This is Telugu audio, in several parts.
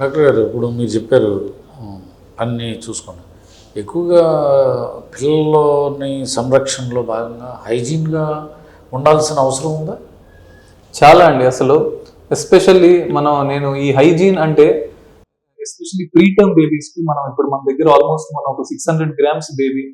డాక్టర్ గారు ఇప్పుడు మీరు చెప్పారు అన్నీ చూసుకోండి. ఎక్కువగా పిల్లల్లోని సంరక్షణలో భాగంగా హైజీన్గా ఉండాల్సిన అవసరం ఉందా? చాలా అండి అసలు. ఎస్పెషల్లీ మనం నేను ఈ హైజీన్ అంటే ఎస్పెషల్లీ ప్రీ టర్మ్ బేబీస్కి మనం ఇప్పుడు మన దగ్గర ఆల్మోస్ట్ మనం ఒక సిక్స్ హండ్రెడ్ గ్రామ్స్ బేబీ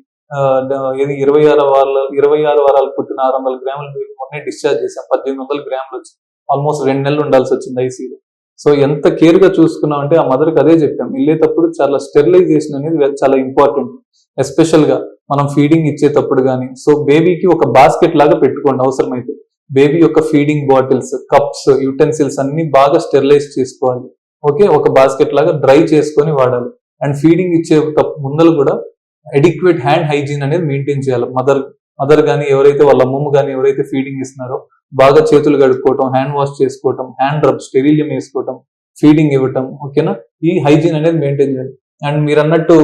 ఏది ఇరవై ఆరు వారాల ఇరవై ఆరు వారాలు పుట్టిన ఆరు వందల గ్రాముల బేబీ మొన్నే డిశ్చార్జ్ చేసాం పద్దెనిమిది వందల గ్రాములు వచ్చి ఆల్మోస్ట్ రెండు నెలలు ఉండాల్సి వచ్చింది ఐసీలో సో ఎంత కేర్గా చూసుకున్నాం అంటే ఆ మదర్కి అదే చెప్పాం. వెళ్ళేటప్పుడు చాలా స్టెరిలైజేషన్ అనేది చాలా ఇంపార్టెంట్. ఎస్పెషల్గా మనం ఫీడింగ్ ఇచ్చేటప్పుడు కానీ సో బేబీకి ఒక బాస్కెట్ లాగా పెట్టుకోండి అవసరమైతే. బేబీ యొక్క ఫీడింగ్ బాటిల్స్ కప్స్ యూటెన్సిల్స్ అన్ని బాగా స్టెరిలైజ్ చేసుకోవాలి. ఓకే? ఒక బాస్కెట్ లాగా డ్రై చేసుకొని వాడాలి. అండ్ ఫీడింగ్ ఇచ్చే ముందలు కూడా ఎడిక్వేట్ హ్యాండ్ హైజీన్ అనేది మెయింటైన్ చేయాలి. మదర్ మదర్ కానీ ఎవరైతే వాళ్ళ అమ్మమ్మ కానీ ఎవరైతే ఫీడింగ్ ఇస్తున్నారో బాగా చేతులు కడుక్కోవటం హ్యాండ్ వాష్ చేసుకోవటం హ్యాండ్ రబ్ స్టెరిలియం వేసుకోవటం ఫీడింగ్ ఇవ్వటం ఓకేనా ఈ హైజీన్ అనేది మెయింటైన్ చేయాలి అండ్ మీరు అన్నట్టు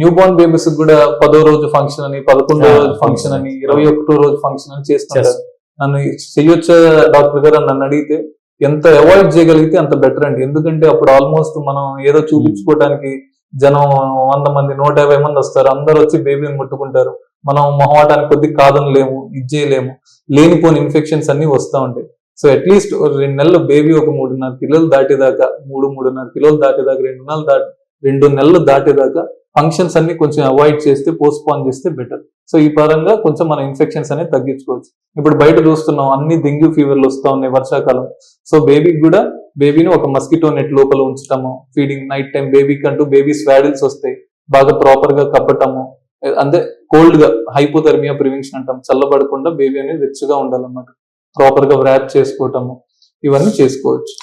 న్యూ బోర్న్ బేబీస్ కూడా పదో రోజు ఫంక్షన్ అని పదకొండో రోజు ఫంక్షన్ అని ఇరవై ఒకటో రోజు ఫంక్షన్ అని చేస్తుంటారు చేస్తాం. నన్ను చెయ్యొచ్చా డాక్టర్ గారు నన్ను అడిగితే ఎంత అవాయిడ్ చేయగలిగితే అంత బెటర్ అండి. ఎందుకంటే అప్పుడు ఆల్మోస్ట్ మనం ఏదో చూపించుకోవడానికి జనం వంద మంది నూట యాభై మంది వస్తారు. అందరు వచ్చి బేబీని ముట్టుకుంటారు. మనం మొహమాటానికి కొద్ది కాదనలేము ఇది చేయలేము లేనిపోని ఇన్ఫెక్షన్స్ అన్ని వస్తూ ఉంటాయి. సో అట్లీస్ట్ రెండు నెలలు బేబీ ఒక మూడున్నర కిలోలు దాటేదాకా మూడు మూడున్నర కిలోలు దాటేదాకా రెండు నెలలు దాటి రెండు నెలలు దాటేదాకా ఫంక్షన్స్ అన్ని కొంచెం అవాయిడ్ చేస్తే పోస్ట్పోన్ చేస్తే బెటర్ సో ఈ పరంగా కొంచెం మన ఇన్ఫెక్షన్స్ అనేది తగ్గించుకోవచ్చు. ఇప్పుడు బయట చూస్తున్నాం అన్ని డెంగ్యూ ఫీవర్లు వస్తూ ఉన్నాయి వర్షాకాలం. సో బేబీకి కూడా బేబీని ఒక మస్కిటో నెట్ లోపల ఉంచటము ఫీడింగ్ నైట్ టైం బేబీకి అంటూ బేబీ స్వాడిల్స్ వస్తాయి. బాగా ప్రాపర్గా కప్పటము అంటే కోల్డ్గా హైపోథర్మియా ప్రివెన్షన్ అంటాం. చల్లబడకుండా బేబీ అనేది వెచ్చగా ఉండాలన్నమాట. ప్రాపర్గా వ్రాప్ చేసుకోవటము ఇవన్నీ చేసుకోవచ్చు.